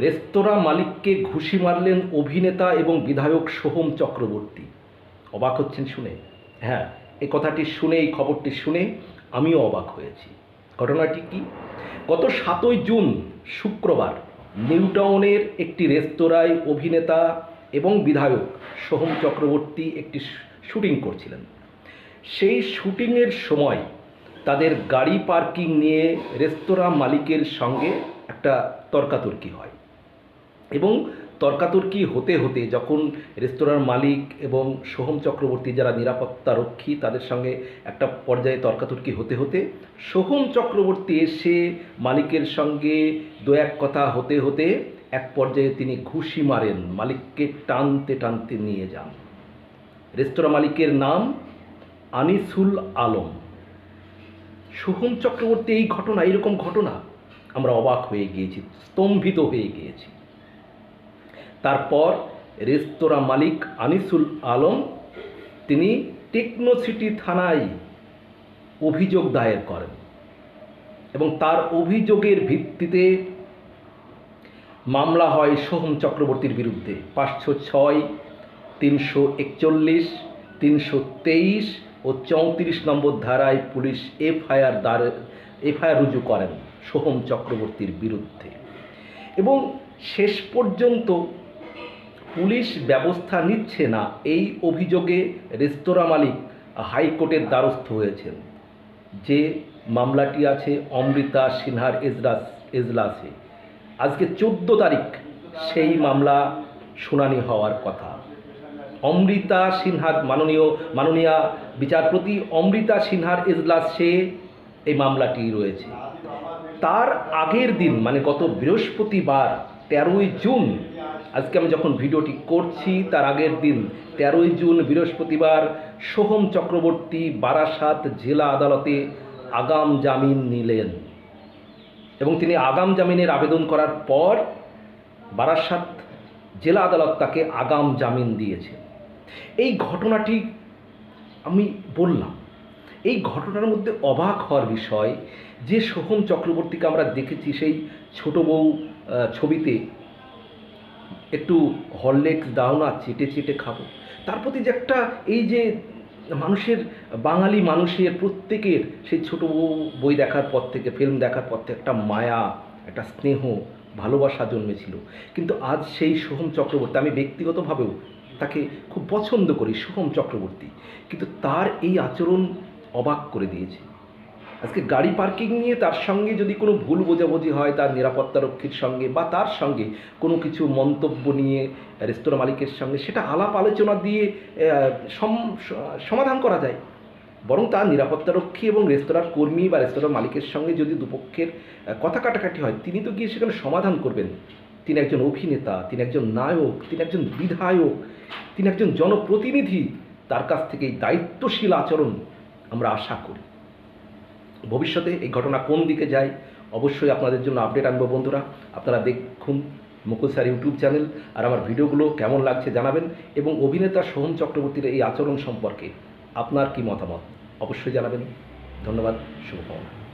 রেস্তোরাঁ মালিককে ঘুষি মারলেন অভিনেতা এবং বিধায়ক সোহম চক্রবর্তী। অবাক হচ্ছেন শুনে। হ্যাঁ এ কথাটি শুনে এই খবরটি শুনে আমিও অবাক হয়েছি। ঘটনাটি কি? গত সাতই জুন, শুক্রবার, নিউটাউনের একটি রেস্তোরাঁয় অভিনেতা এবং বিধায়ক সোহম চক্রবর্তী একটি শুটিং করছিলেন। সেই শুটিংয়ের সময় তাদের গাড়ি পার্কিং নিয়ে রেস্তোরাঁ মালিকের সঙ্গে একটা তর্কাতর্কি হয়। এবং তর্কাতর্কি হতে হতে যখন রেস্তোরাঁর মালিক এবং সোহম চক্রবর্তী যারা নিরাপত্তা রক্ষী তাদের সঙ্গে একটা পর্যায়ে তর্কাতর্কি হতে হতে সোহম চক্রবর্তী এসে মালিকের সঙ্গে দু এক কথা হতে হতে এক পর্যায়ে তিনি ঘুষি মারেন, মালিককে টানতে টানতে নিয়ে যান। রেস্তোরাঁ মালিকের নাম আনিসুল আলম। সোহম চক্রবর্তী, এই ঘটনা, এরকম ঘটনা আমরা অবাক হয়ে গিয়েছি, স্তম্ভিত হয়ে গিয়েছি। তারপর রেস্তোরাঁ মালিক আনিসুল আলম, তিনি টেকনো সিটি থানায় অভিযোগ দায়ের করেন এবং তার অভিযোগের ভিত্তিতে মামলা হয় সোহম চক্রবর্তীর বিরুদ্ধে। পাঁচশো ছয়, তিনশো একচল্লিশ, তিনশো তেইশ ও চৌত্রিশ নম্বর ধারায় পুলিশ এফআইআর দ্বার এফআইআর রুজু করেন সোহম চক্রবর্তীর বিরুদ্ধে। এবং শেষ পর্যন্ত পুলিশ ব্যবস্থা নিচ্ছে না, এই অভিযোগে রেস্তোরাঁ মালিক হাইকোর্টের দ্বারস্থ হয়েছেন। যে মামলাটি আছে অমৃতা সিনহার এজলাস, এজলাসে। আজকে চোদ্দ তারিখ, সেই মামলা শুনানি হওয়ার কথা। অমৃতা সিনহা মাননীয়, মাননীয়া বিচারপতি অমৃতা সিনহার এজলাসে এই মামলাটি রয়েছে। তার আগের দিন মানে গত বৃহস্পতিবার তেরোই জুন। আজকে আমি যখন ভিডিওটি করছি, তার আগের দিন তেরোই জুন, বৃহস্পতিবার, সোহম চক্রবর্তী বারাসাত জেলা আদালতে আগাম জামিন নিলেন। এবং তিনি আগাম জামিনের আবেদন করার পর বারাসাত জেলা আদালত তাকে আগাম জামিন দিয়েছে এই ঘটনাটি আমি বললাম, এই ঘটনার মধ্যে অবাক হওয়ার বিষয়, যে সোহম চক্রবর্তীকে আমরা দেখেছি, সেই ছোট বউ ছবিতে একটু হরলেক্স দাও না চেটে চেটে খাব। তার প্রতি যে একটা এই যে মানুষের, বাঙালি মানুষের প্রত্যেকের সেই ছোট বই দেখার পর থেকে ফিল্ম দেখার পর থেকে একটা মায়া, একটা স্নেহ, ভালোবাসা জন্মেছিল। কিন্তু আজ সেই সোহম চক্রবর্তী, আমি ব্যক্তিগতভাবেও তাকে খুব পছন্দ করি, সোহম চক্রবর্তী। কিন্তু তার এই আচরণ অবাক করে দিয়েছে। আজকে গাড়ি পার্কিং নিয়ে তার সঙ্গে যদি কোনো ভুল বোঝাবুঝি হয়, তার নিরাপত্তা রক্ষীর সঙ্গে বা তার সঙ্গে কোনো কিছু মন্তব্য নিয়ে রেস্তোরাঁ মালিকের সঙ্গে সেটা আলাপ আলোচনা দিয়ে সম- সমাধান করা যায়। বরং তার নিরাপত্তারক্ষী এবং রেস্তোরাঁর কর্মী বা রেস্তোরাঁ মালিকের সঙ্গে যদি দুপক্ষের কথা কাটাকাটি হয়, তিনি তো গিয়ে সেখানে সমাধান করবেন। তিনি একজন অভিনেতা, তিনি একজন নায়ক, তিনি একজন বিধায়ক, তিনি একজন জনপ্রতিনিধি, তার কাছ থেকে এই দায়িত্বশীল আচরণ আমরা আশা করি। ভবিষ্যতে এই ঘটনা কোন দিকে যায়, অবশ্যই আপনাদের জন্য আপডেট আনব বন্ধুরা। আপনারা দেখুন মুকুল স্যার ইউটিউব চ্যানেল আর আমার ভিডিওগুলো কেমন লাগছে জানাবেন এবং অভিনেতা সোহম চক্রবর্তীর এই আচরণ সম্পর্কে আপনার কি মতামত? অবশ্যই জানাবেন। ধন্যবাদ, শুভকামনা।